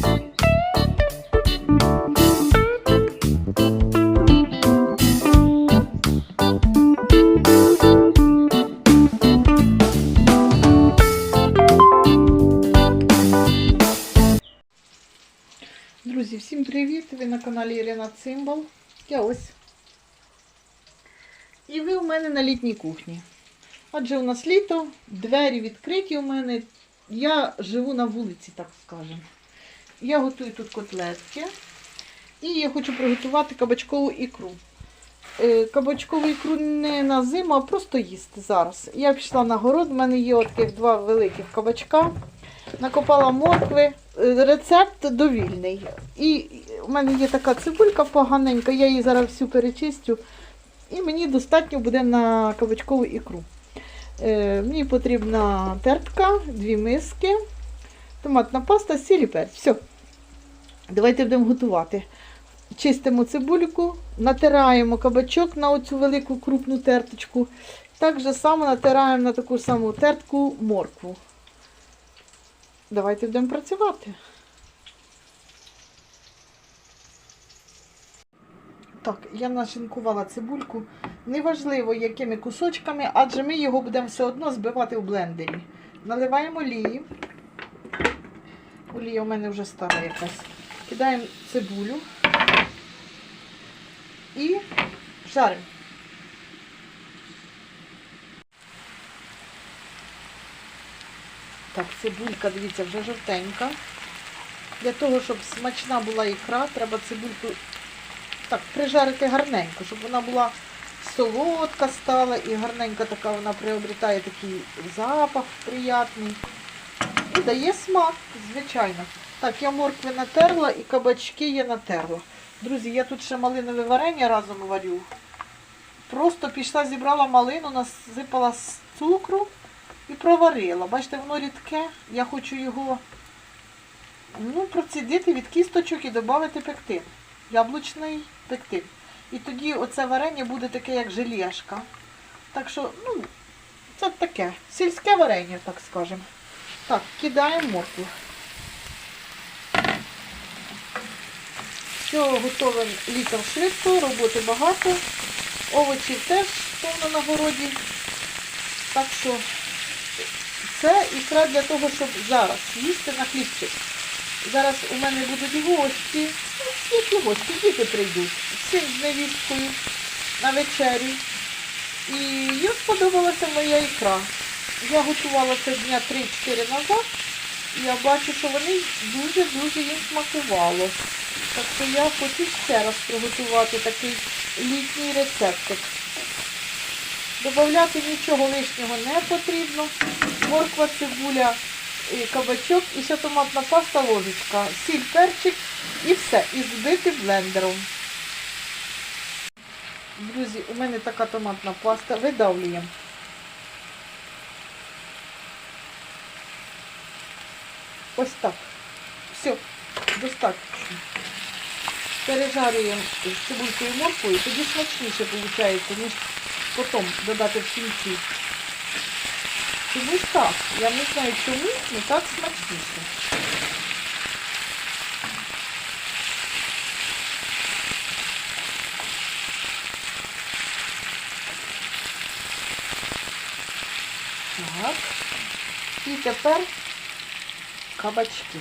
Друзі, всім привіт! Ви на каналі Ірина Цимбал. Я ось. І ви у мене на літній кухні. Адже у нас літо, двері відкриті у мене. Я живу на вулиці, так скажемо. Я готую тут котлетки. І я хочу приготувати кабачкову ікру. Е, Кабачкову ікру не на зиму, а просто їсти зараз. Я пішла на город, в мене є таких два великих кабачка. Накопала моркви. Е, Рецепт довільний. І в мене є така цибулька поганенька, я її зараз всю перечистю. І мені достатньо буде на кабачкову ікру. Е, мені потрібна тертка, дві миски, томатна паста, сіль і перець. Все. Давайте будемо готувати. Чистимо цибульку, натираємо кабачок на оцю велику крупну терточку. Так же само натираємо на таку саму тертку моркву. Давайте будемо працювати. Так, я нашинкувала цибульку. Неважливо, якими кусочками, адже ми його будемо все одно збивати в блендері. Наливаємо олії. Олія у мене вже стара якась. Кидаємо цибулю і жаримо. Так, цибулька, дивіться, вже жовтенька. Для того, щоб смачна була ікра, треба цибульку так, прижарити гарненько, щоб вона була солодка стала і гарненька така вона приобретає такий запах приятний. Дає смак, звичайно. Так, я моркви натерла і кабачки я натерла. Друзі, я тут ще малинове варення разом варю. Просто пішла, зібрала малину, насипала з цукру і проварила. Бачите, воно рідке. Я хочу його ну, процідити від кісточок і додати пектин. Яблучний пектин. І тоді оце варення буде таке, як желешка. Так що, ну, це таке. Сільське варення, так скажемо. Так, кидаємо моркву. Все готове літом швидко, роботи багато. Овочів теж повно на городі. Так що це ікра для того, щоб зараз їсти на хлібчик. Зараз у мене будуть гості. Які гості, діти прийдуть. Син з невісткою на вечерю. І їм сподобалася моя ікра. Я готувала це дня 3-4 назад. І я бачу, що вони дуже-дуже їм смакувало. Так що я хочу ще раз приготувати такий літній рецептик. Добавляти нічого лишнього не потрібно. Морква, цибуля, кабачок і ще томатна паста, ложечка, сіль, перчик і все. І збити блендером. Друзі, у мене така томатна паста. Видавлюємо. Ось так. Все, достатньо. Пережарюємо з цибулькою морквою, тоді смачніше виходить, ніж потім додати в кінці. Чомусь так. Я не знаю чому, але так смачніше. Так. І тепер кабачки.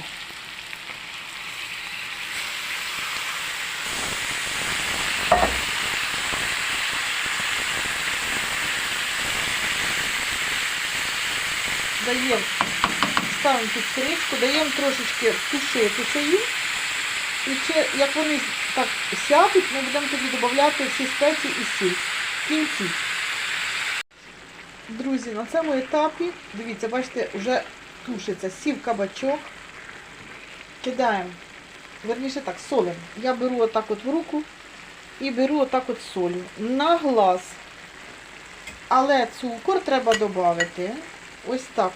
даємо, ставимо під кришку, даємо трошечки тушитися їм. І як вони так сядуть, ми будемо тоді додати всі спеції і сіль кінці. Друзі, на цьому етапі, дивіться, бачите, вже тушиться сів кабачок. Кидаємо, верніше так, солимо. Я беру отак от в руку і беру отак от солю. На глаз. Але цукор треба додати. Ось так.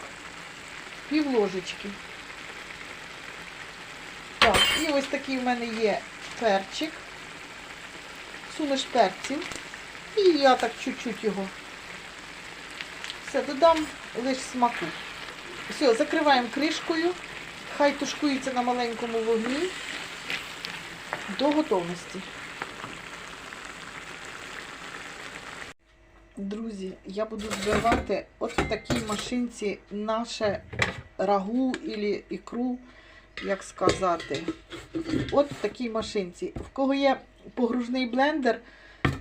Пів ложечки. Так, і ось такий в мене є перчик. Суміш перців. І я так чуть-чуть його. Все, додам лише смаку. Все, закриваємо кришкою. Хай тушкується на маленькому вогні до готовності. Друзі, я буду збивати от в такій машинці наше рагу або ікру, як сказати. От в такій машинці. В кого є погружний блендер,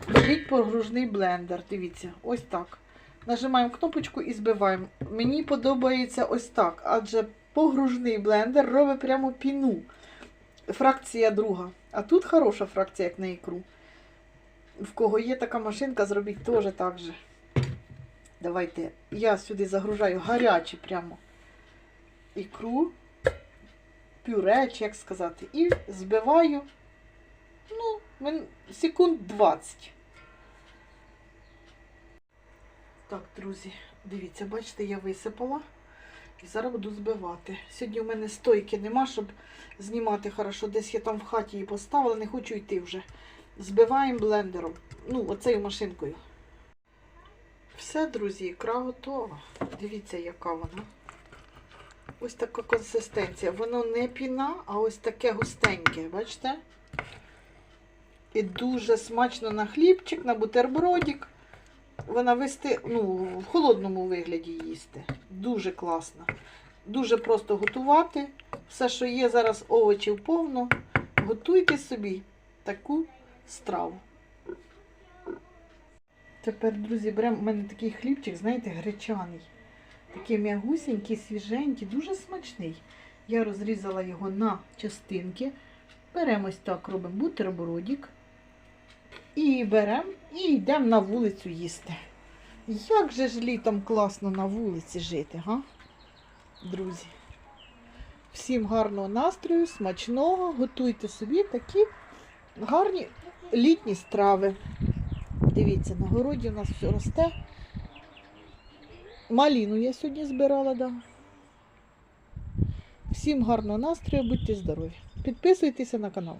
беріть погружний блендер. Дивіться, ось так. Нажимаємо кнопочку і збиваємо. Мені подобається ось так, адже погружний блендер робить прямо піну. Фракція друга. А тут хороша фракція, як на ікру. В кого є така машинка, зробіть теж так же. Давайте. Я сюди загружаю гарячі прямо ікру, пюре, чи як сказати, і збиваю ну, секунд 20. Так, друзі, дивіться, бачите, я висипала. І зараз буду збивати. Сьогодні у мене стойки нема, щоб знімати хорошо. Десь я там в хаті її поставила, не хочу йти вже. Збиваємо блендером. Ну, оцею машинкою. Все, друзі, ікра готова. Дивіться, яка вона. Ось така консистенція. Воно не піна, а ось таке густеньке, бачите? І дуже смачно на хлібчик, на бутербродик. Вона вести, ну, в холодному вигляді їсти. Дуже класно. Дуже просто готувати. Все, що є зараз овочів повно. Готуйте собі таку страву. Тепер, друзі, беремо у мене такий хлібчик, знаєте, гречаний. Такий м'ягусенький, свіженький, дуже смачний. Я розрізала його на частинки. Беремо ось так, робимо бутербродик. І беремо і йдемо на вулицю їсти. Як же ж літом класно на вулиці жити, га? Друзі. Всім гарного настрою, смачного, готуйте собі такі гарні літні страви. Дивіться, на городі у нас все росте. Маліну я сьогодні збирала, да. Всім гарного настрою, будьте здорові. Підписуйтеся на канал.